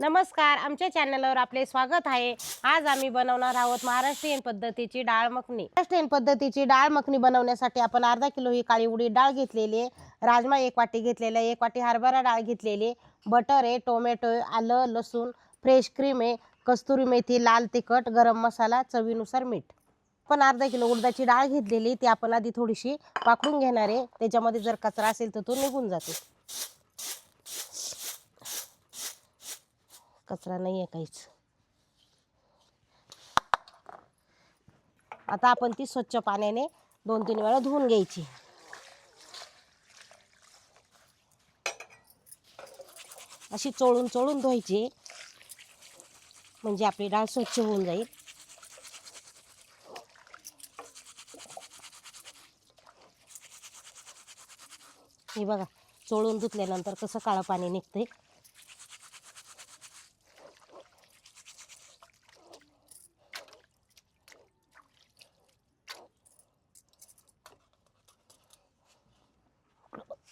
नमस्कार आमच्या चॅनलवर आपले स्वागत आहे. आज आम्ही बनवणार आहोत महाराष्ट्रीयन पद्धतीची डाळ मखनी. महाराष्ट्रीयन पद्धतीची डाळ मखनी बनवण्यासाठी आपण अर्धा किलो ही काळी उडी डाळ घेतलेली आहे. राजमा एक वाटी घेतलेला आहे एक वाटी हरभरा डाळ घेतलेली आहे. बटर आहे टोमॅटो आलं लसूण फ्रेश क्रीम आहे कस्तुरी मेथी लाल तिखट गरम मसाला चवीनुसार मीठ. पण अर्धा किलो उडदाची डाळ घेतलेली ती आपण आधी थोडीशी पाकडून घेणार आहे. त्याच्यामध्ये जर कचरा असेल तर तो निघून जातो. कचरा नाही आहे काहीच. आता आपण ती स्वच्छ पाण्याने दोन तीन वेळा धुवून घ्यायची. अशी चोळून चोळून धुवायची. म्हणजे आपली डाळ स्वच्छ होऊन जाईल. हे बघा चोळून धुतल्यानंतर कसं काळं पाणी निघतंय.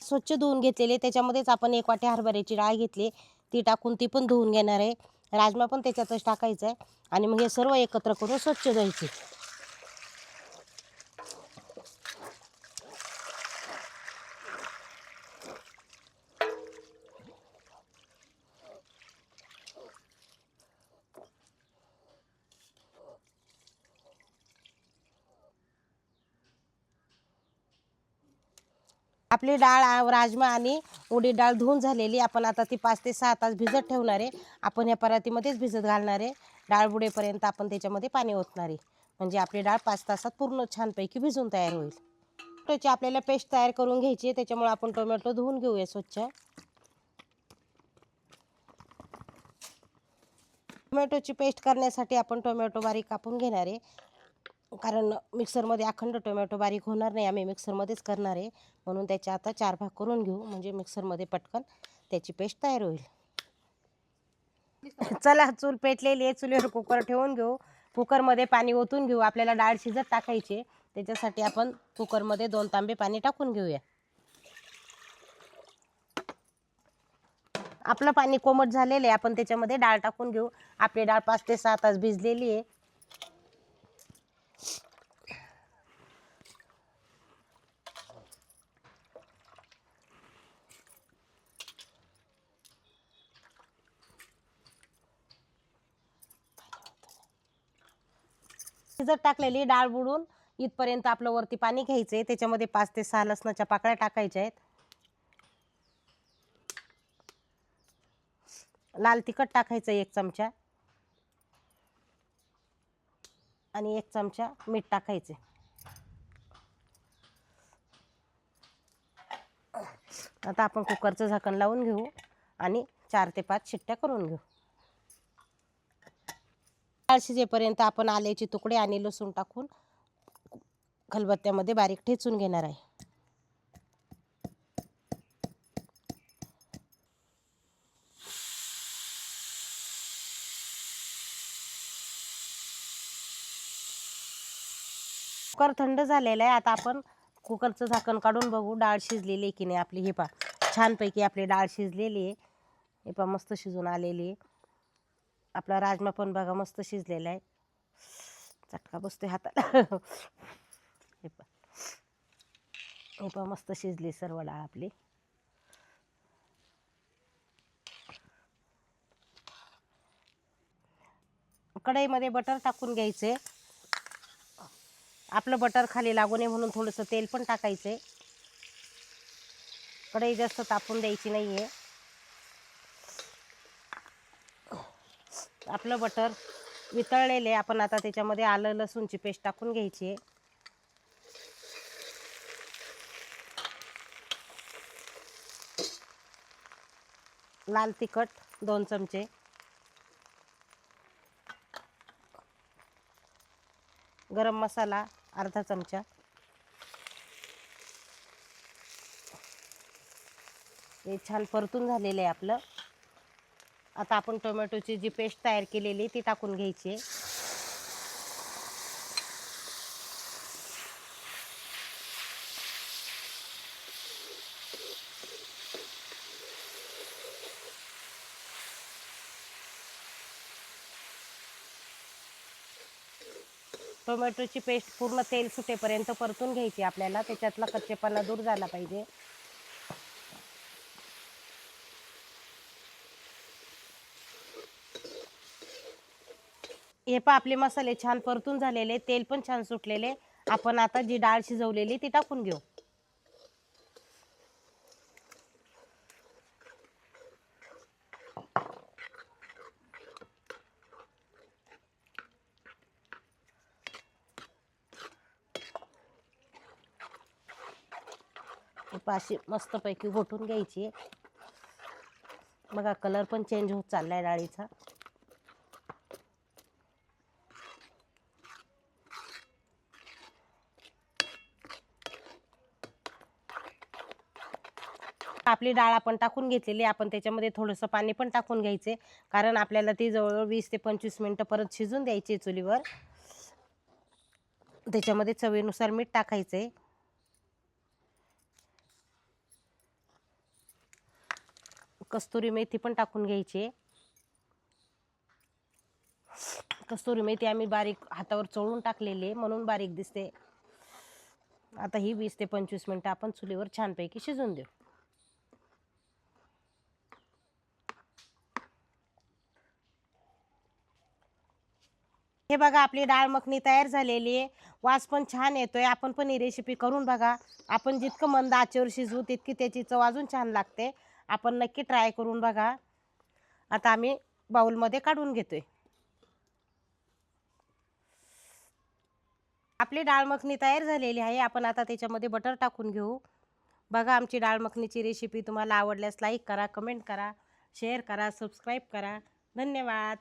स्वच्छ धुवून घेतलेले. त्याच्यामध्येच आपण एक वाटी हरभऱ्याची डाळ घेतली. ती टाकून ती पण धुवून घेणार आहे. राजमा पण त्याच्यातच टाकायचा आहे. आणि मग हे सर्व एकत्र करून स्वच्छ जायचे आपली डाळ राजमा आणि उडीद डाळ धुवून झालेली. आपण आता ती पाच ते सहा तास भिजत ठेवणार आहे. आपण ह्या परातीमध्येच भिजत घालणार आहे. डाळ बुडेपर्यंत आपण त्याच्यामध्ये पाणी ओतणार आहे. म्हणजे आपली डाळ पाच तासात पूर्ण छानपैकी भिजून तयार होईल. टोमॅटोची आपल्याला पेस्ट तयार करून घ्यायची आहे. त्याच्यामुळे आपण टोमॅटो धुवून घेऊया स्वच्छ. टोमॅटोची पेस्ट करण्यासाठी आपण टोमॅटो बारीक कापून घेणार आहे. कारण मिक्सरमध्ये अखंड टोमॅटो बारीक होणार नाही आम्ही मिक्सरमध्येच करणार आहे. म्हणून त्याचे आता चार भाग करून घेऊ म्हणजे मिक्सरमध्ये पटकन त्याची पेस्ट तयार होईल. चला चूल पेटलेली आहे चुलीवर कुकर ठेवून घेऊ. कुकरमध्ये पाणी ओतून घेऊ आपल्याला डाळ शिजत टाकायची त्याच्यासाठी आपण कुकरमध्ये दोन तांबे पाणी टाकून घेऊया. आपलं पाणी कोमट झालेलं आहे आपण त्याच्यामध्ये डाळ टाकून घेऊ. आपली डाळ पाच ते सहा तास भिजलेली आहे. शिजत टाकलेली डाळ बुडून इथपर्यंत आपलं वरती पाणी घ्यायचं आहे त्याच्यामध्ये पाच ते सहा लसणाच्या पाकळ्या टाकायच्या आहेत. लाल तिखट टाकायचं एक चमचा. आणि एक चमचा मीठ टाकायचे आता आपण कुकरचं झाकण लावून घेऊ आणि चार ते पाच शिट्ट्या करून घेऊ. डाळ शिजेपर्यंत आपण आल्याचे तुकडे आणि लसूण टाकून खलबत्त्यामध्ये बारीक ठेचून घेणार आहे. कुकर थंड झालेला आहे. आता आपण कुकरचं झाकण काढून बघू. डाळ शिजलेली आहे की नाही आपली? हे पा छानपैकी आपली डाळ शिजलेली आहे. हे पा मस्त शिजून आलेली आहे. आपला राजमा पण बघा मस्त शिजलेला आहे. चटका बसतोय हाताला. हे पण हे पण मस्त शिजली सर्व डाळ आपली. कढईमध्ये बटर टाकून घ्यायचे. आपलं बटर खाली लागू नये म्हणून थोडंसं तेल पण टाकायचं आहे कढई जास्त तापून द्यायची नाही आहे आपलं बटर वितळलेले आहे. आपण आता त्याच्यामध्ये आलं लसूणची पेस्ट टाकून घ्यायची आहे. लाल तिखट दोन चमचे. गरम मसाला अर्धा चमचा. हे छान परतून झालेलं आहे आपलं. आता आपण टोमॅटोची जी पेस्ट तयार केलेली ती टाकून घ्यायची टोमॅटोची पेस्ट पूर्ण तेल सुटेपर्यंत परतून घ्यायची आपल्याला त्याच्यातला कच्चेपणा दूर झाला पाहिजे. हे पहा आपले मसाले छान परतून झालेले तेल पण छान सुटलेले. आपण आता जी डाळ शिजवलेली ती टाकून घेऊ. अशी मस्तपैकी घोटून घ्यायची. बघा कलर पण चेंज होत चाललाय डाळीचा. आपली डाळ आपण टाकून घेतलेली आपण त्याच्यामध्ये थोडंसं पाणी पण टाकून घ्यायचे. कारण आपल्याला ती जवळजवळ वीस ते पंचवीस मिनटं परत शिजून द्यायची चुलीवर. त्याच्यामध्ये चवीनुसार मीठ टाकायचे. कस्तुरी मेथी पण टाकून घ्यायची कस्तुरी मेथी आम्ही बारीक हातावर चोळून टाकलेली आहे. म्हणून बारीक दिसते. आता ही वीस ते पंचवीस मिनटं आपण चुलीवर छानपैकी शिजून देऊ. हे बघा आपली डाळ मखनी तयार झालेली आहे. वास पण छान येतोय. आपण पण ही रेसिपी करून बघा. आपण जितकं मंद आचेवर शिजवू तितकी त्याची चव अजून छान लागते. आपण नक्की ट्राय करून बघा. आता आम्ही बाउलमध्ये काढून घेतोय. आपली डाळ मखनी तयार झालेली आहे. आपण आता त्याच्यामध्ये बटर टाकून घेऊ. बघा आमची डाळ मखनीची रेसिपी तुम्हाला आवडल्यास लाईक करा कमेंट करा शेअर करा सबस्क्राईब करा. धन्यवाद.